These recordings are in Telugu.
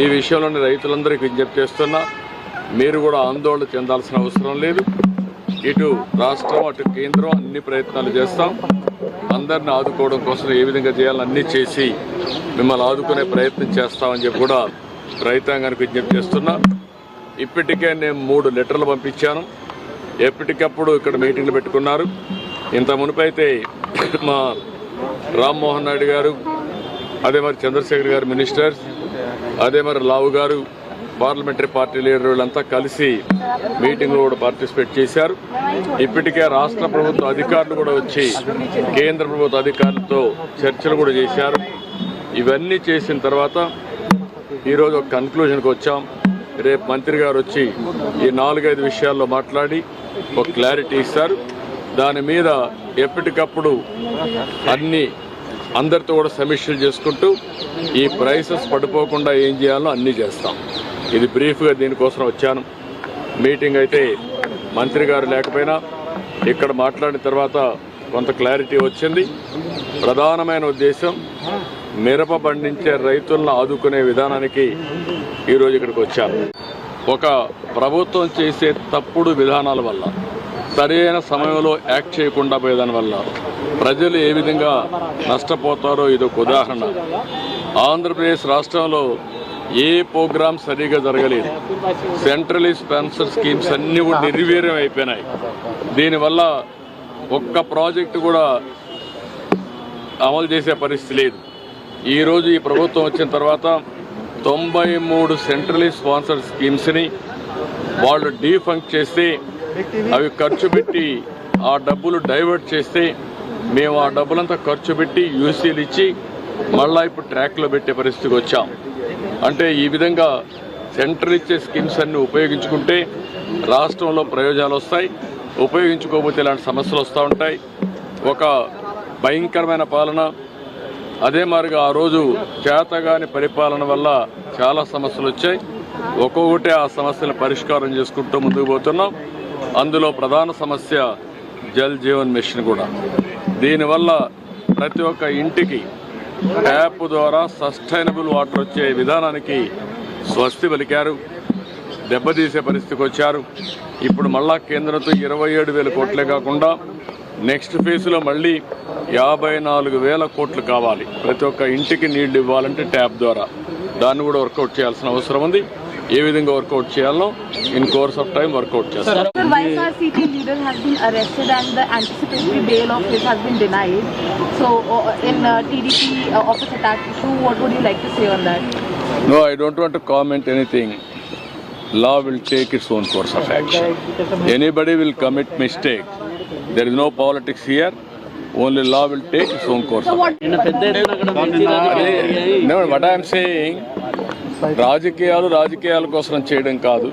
ఈ విషయంలోని రైతులందరికీ విజ్ఞప్తి చేస్తున్నా మీరు కూడా ఆందోళన చెందాల్సిన అవసరం లేదు. ఇటు రాష్ట్రం అటు కేంద్రం అన్ని ప్రయత్నాలు చేస్తాం. అందరిని ఆదుకోవడం కోసం ఏ విధంగా చేయాలని అన్నీ చేసి మిమ్మల్ని ఆదుకునే ప్రయత్నం చేస్తామని చెప్పి కూడా రైతాంగానికి విజ్ఞప్తి చేస్తున్నా. ఇప్పటికే నేను మూడు లెటర్లు పంపించాను. ఎప్పటికప్పుడు ఇక్కడ మీటింగ్లు పెట్టుకున్నారు. ఇంత మునుపైతే మా రామ్మోహన్ నాయుడు గారు అదే మరి చంద్రశేఖర్ గారు మినిస్టర్స్ అదే మరి లావు గారు పార్లమెంటరీ పార్టీ లీడర్ వీళ్ళంతా కలిసి మీటింగ్లో కూడా పార్టిసిపేట్ చేశారు. ఇప్పటికే రాష్ట్ర ప్రభుత్వ అధికారులు కూడా వచ్చి కేంద్ర ప్రభుత్వ అధికారులతో చర్చలు కూడా చేశారు. ఇవన్నీ చేసిన తర్వాత ఈరోజు ఒక కన్క్లూజన్కి వచ్చాం. రేపు మంత్రి గారు వచ్చి ఈ నాలుగైదు విషయాల్లో మాట్లాడి ఒక క్లారిటీ ఇస్తారు. దాని మీద ఎప్పటికప్పుడు అన్ని అందరితో కూడా సమీక్షలు చేసుకుంటూ ఈ ప్రైసెస్ పడిపోకుండా ఏం చేయాలో అన్నీ చేస్తాం. ఇది బ్రీఫ్గా దీనికోసం వచ్చాను. మీటింగ్ అయితే మంత్రి గారు లేకపోయినా ఇక్కడ మాట్లాడిన తర్వాత కొంత క్లారిటీ వచ్చింది. ప్రధానమైన ఉద్దేశం మిరప పండించే రైతులను ఆదుకునే విధానానికి ఈరోజు ఇక్కడికి వచ్చాను. ఒక ప్రభుత్వం చేసే తప్పుడు విధానాల వల్ల సరైన సమయంలో యాక్ట్ చేయకుండా పోయేదాని వల్ల ప్రజలు ఏ విధంగా నష్టపోతారో ఇది ఒక ఉదాహరణ. ఆంధ్రప్రదేశ్ రాష్ట్రంలో ఏ ప్రోగ్రామ్ సరిగా జరగలేదు. సెంట్రలీ స్పాన్సర్ స్కీమ్స్ అన్నీ కూడా నిర్వీర్యం అయిపోయినాయి. దీనివల్ల ఒక్క ప్రాజెక్టు కూడా అమలు చేసే పరిస్థితి లేదు. ఈరోజు ఈ ప్రభుత్వం వచ్చిన తర్వాత తొంభై మూడు సెంట్రలీ స్పాన్సర్ స్కీమ్స్ని వాళ్ళు డీఫంక్ చేస్తే అవి ఖర్చు పెట్టి ఆ డబ్బులు డైవర్ట్ చేస్తే మేము ఆ డబ్బులంతా ఖర్చు పెట్టి యూసీలు ఇచ్చి మళ్ళా ఇప్పుడు ట్రాక్లో పెట్టే పరిస్థితికి వచ్చాం. అంటే ఈ విధంగా సెంట్రల్ ఇచ్చే స్కీమ్స్ అన్ని ఉపయోగించుకుంటే రాష్ట్రంలో ప్రయోజనాలు వస్తాయి. ఉపయోగించుకోకపోతే ఇలాంటి సమస్యలు వస్తూ ఉంటాయి. ఒక భయంకరమైన పాలన. అదే మారిగా ఆ రోజు చేతగాని పరిపాలన వల్ల చాలా సమస్యలు వచ్చాయి. ఒక్కొక్కటి ఆ సమస్యలను పరిష్కారం చేసుకుంటూ ముందుకు పోతున్నాం. అందులో ప్రధాన సమస్య జల్ జీవన్ మిషన్ కూడా. దీనివల్ల ప్రతి ఒక్క ఇంటికి ట్యాప్ ద్వారా సస్టైనబుల్ వాటర్ వచ్చే విధానానికి స్వస్తి పలికారు దెబ్బతీసే పరిస్థితికి వచ్చారు. ఇప్పుడు మళ్ళా కేంద్రంతో ఇరవై ఏడు వేల కోట్లే కాకుండా నెక్స్ట్ ఫేజ్లో మళ్ళీ యాభై నాలుగు వేల కోట్లు కావాలి. ప్రతి ఒక్క ఇంటికి నీళ్ళు ఇవ్వాలంటే ట్యాప్ ద్వారా. దాన్ని కూడా వర్కౌట్ చేయాల్సిన అవసరం ఉంది. ఏ విధంగా వర్కౌట్ చేయాలో in course of time workout చేస్తాం The YSRCP leader has been arrested and the anticipatory bail of his has been denied. So, uh, in uh, TDP uh, office attack issue, what would you like to say on that? No, I don't want to comment anything. Law will take its own course of action. Anybody will commit mistake. There is no politics here. Only law will take its own course of action. రాజకీయాలు రాజకీయాల కోసం చేయడం కాదు.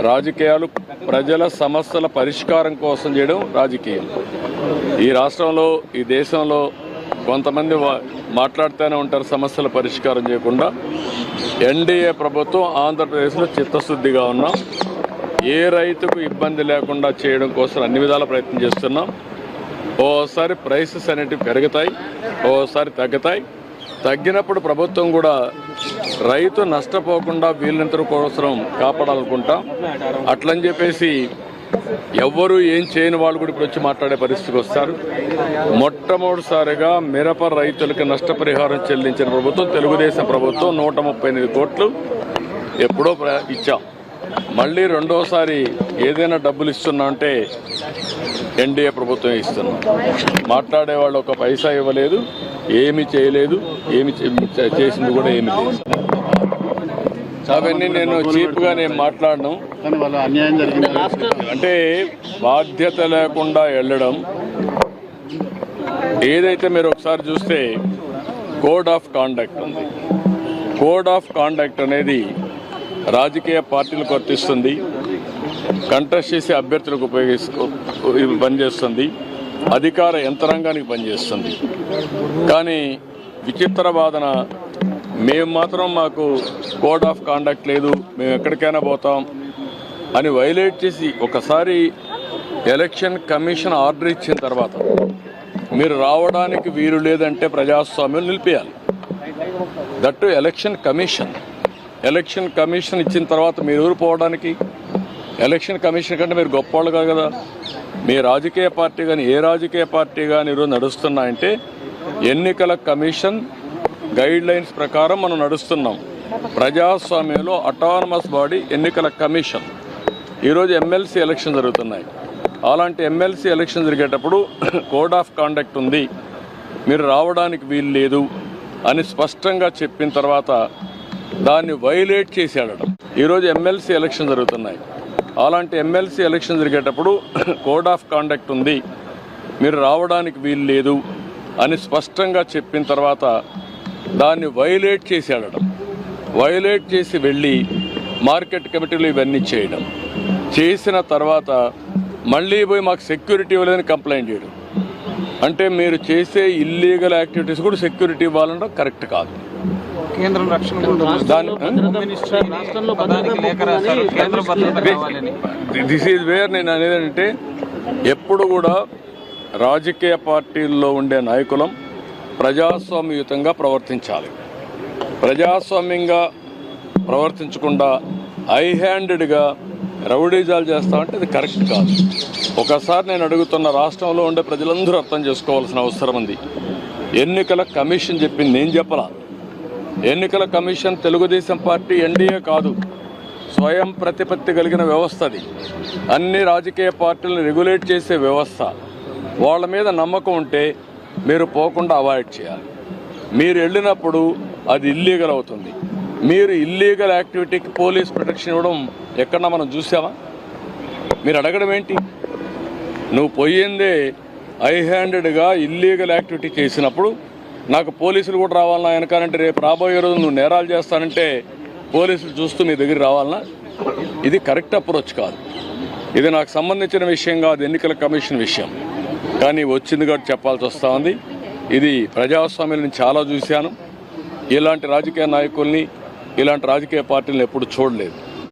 రాజకీయాలు ప్రజల సమస్యల పరిష్కారం కోసం చేయడం రాజకీయం. ఈ రాష్ట్రంలో ఈ దేశంలో కొంతమంది మాట్లాడుతూనే ఉంటారు సమస్యల పరిష్కారం చేయకుండా. ఎన్డీఏ ప్రభుత్వం ఆంధ్రప్రదేశ్లో చిత్తశుద్ధిగా ఉన్నాం. ఏ రైతుకు ఇబ్బంది లేకుండా చేయడం కోసం అన్ని విధాల ప్రయత్నం చేస్తున్నాం. ఓసారి ప్రైసెస్ అనేటివి పెరుగుతాయి. ఓసారి తగ్గుతాయి. తగ్గినప్పుడు ప్రభుత్వం కూడా రైతు నష్టపోకుండా వీళ్ళంత కోసం కాపాడాలనుకుంటాం. అట్లని చెప్పేసి ఎవ్వరు ఏం చేయని వాళ్ళు కూడా ఇప్పుడు వచ్చి మాట్లాడే పరిస్థితికి వస్తారు. మొట్టమొదటిసారిగా మిరప రైతులకు నష్టపరిహారం చెల్లించిన ప్రభుత్వం తెలుగుదేశం ప్రభుత్వం నూట ముప్పై ఎనిమిది కోట్లు ఎప్పుడో ఇచ్చాం. మళ్ళీ రెండోసారి ఏదైనా డబ్బులు ఇస్తున్నా అంటే ఎన్డీఏ ప్రభుత్వం ఇస్తున్నాం. మాట్లాడే వాళ్ళు ఒక పైసా ఇవ్వలేదు ఏమి చేయలేదు ఏమి చేసింది కూడా ఏమి లేదు. అవన్నీ నేను చీప్గా నేను మాట్లాడను. అంటే బాధ్యత లేకుండా వెళ్ళడం. ఏదైతే మీరు ఒకసారి చూస్తే కోడ్ ఆఫ్ కాండక్ట్ ఉంది. కోడ్ ఆఫ్ కాండక్ట్ అనేది రాజకీయ పార్టీలకు వర్తిస్తుంది. కంటెస్ట్ చేసే అభ్యర్థులకు ఉపయోగిస్తూ పనిచేస్తుంది. అధికార యంత్రాంగానికి పనిచేస్తుంది. కానీ విచిత్ర వాదన మేము మాత్రం మాకు కోడ్ ఆఫ్ కాండక్ట్ లేదు మేము ఎక్కడికైనా పోతాం అని వైలేట్ చేసి ఒకసారి ఎలక్షన్ కమిషన్ ఆర్డర్ ఇచ్చిన తర్వాత మీరు రావడానికి వీలు లేదంటే ప్రజాస్వామ్యం నిలిపేయాలి. That election commission election commission ఇచ్చిన తర్వాత మీరు ఊరు పోవడానికి? ఎలక్షన్ కమిషన్ కంటే మీరు గొప్పవాళ్ళు కాదు కదా. మీ రాజకీయ పార్టీ కానీ ఏ రాజకీయ పార్టీ కానీ ఈరోజు నడుస్తున్నాయంటే ఎన్నికల కమిషన్ గైడ్ లైన్స్ ప్రకారం మనం నడుస్తున్నాం. ప్రజాస్వామ్యంలో అటానమస్ బాడీ ఎన్నికల కమిషన్. ఈరోజు ఎమ్మెల్సీ ఎలక్షన్ జరుగుతున్నాయి. అలాంటి ఎమ్మెల్సీ ఎలక్షన్ జరిగేటప్పుడు కోడ్ ఆఫ్ కాండక్ట్ ఉంది. మీరు రావడానికి వీలు లేదు అని స్పష్టంగా చెప్పిన తర్వాత దాన్ని వైలేట్ చేసేయడం ఈరోజు ఎమ్మెల్సీ ఎలక్షన్ జరుగుతున్నాయి. అలాంటి ఎమ్మెల్సీ ఎలక్షన్ జరిగేటప్పుడు కోడ్ ఆఫ్ కాండక్ట్ ఉంది. మీరు రావడానికి వీలు లేదు అని స్పష్టంగా చెప్పిన తర్వాత దాన్ని వైలేట్ చేశాడట. వైలేట్ చేసి వెళ్ళి మార్కెట్ కమిటీలు ఇవన్నీ చేయడం. చేసిన తర్వాత మళ్ళీ పోయి మాకు సెక్యూరిటీ ఇవ్వలేదని కంప్లైంట్ చేయడం. అంటే మీరు చేసే ఇల్లీగల్ యాక్టివిటీస్ కూడా సెక్యూరిటీ ఇవ్వాలంటే కరెక్ట్ కాదు. కేంద్రం రక్షణ దిస్ ఈజ్ వేర్ నేను అనేది అంటే ఎప్పుడు కూడా రాజకీయ పార్టీల్లో ఉండే నాయకులం ప్రజాస్వామ్యయుతంగా ప్రవర్తించాలి. ప్రజాస్వామ్యంగా ప్రవర్తించకుండా ఐ హ్యాండెడ్గా రౌడీజాలు చేస్తామంటే అది కరెక్ట్ కాదు. ఒకసారి నేను అడుగుతున్న రాష్ట్రంలో ఉండే ప్రజలందరూ అర్థం చేసుకోవాల్సిన అవసరం ఉంది. ఎన్నికల కమిషన్ చెప్పింది నేను చెప్పలా. ఎన్నికల కమిషన్ తెలుగుదేశం పార్టీ ఎన్డీఏ కాదు. స్వయం ప్రతిపత్తి కలిగిన వ్యవస్థ అది. అన్ని రాజకీయ పార్టీలను రెగ్యులేట్ చేసే వ్యవస్థ. వాళ్ళ మీద నమ్మకం ఉంటే మీరు పోకుండా అవాయిడ్ చేయాలి. మీరు వెళ్ళినప్పుడు అది ఇల్లీగల్ అవుతుంది. మీరు ఇల్లీగల్ యాక్టివిటీకి పోలీస్ ప్రొటెక్షన్ ఇవ్వడం ఎక్కడన్నా మనం చూసామా మీరు అడగడం ఏంటి? నువ్వు పోయిందే ఐ హ్యాండెడ్గా ఇల్లీగల్ యాక్టివిటీ చేసినప్పుడు నాకు పోలీసులు కూడా రావాలన్నా వెనకాలంటే రేపు రాబోయే రోజు నువ్వు నేరాలు చేస్తానంటే పోలీసులు చూస్తూ మీ దగ్గర రావాలన్నా ఇది కరెక్ట్ అప్రోచ్ కాదు. ఇది నాకు సంబంధించిన విషయం కాదు ఎన్నికల కమిషన్ విషయం. కానీ వచ్చింది కాబట్టి చెప్పాల్సి వస్తూ ఉంది. ఇది ప్రజాస్వామ్యం చాలా చూశాను. ఇలాంటి రాజకీయ నాయకుల్ని ఇలాంటి రాజకీయ పార్టీలను ఎప్పుడు చూడలేదు.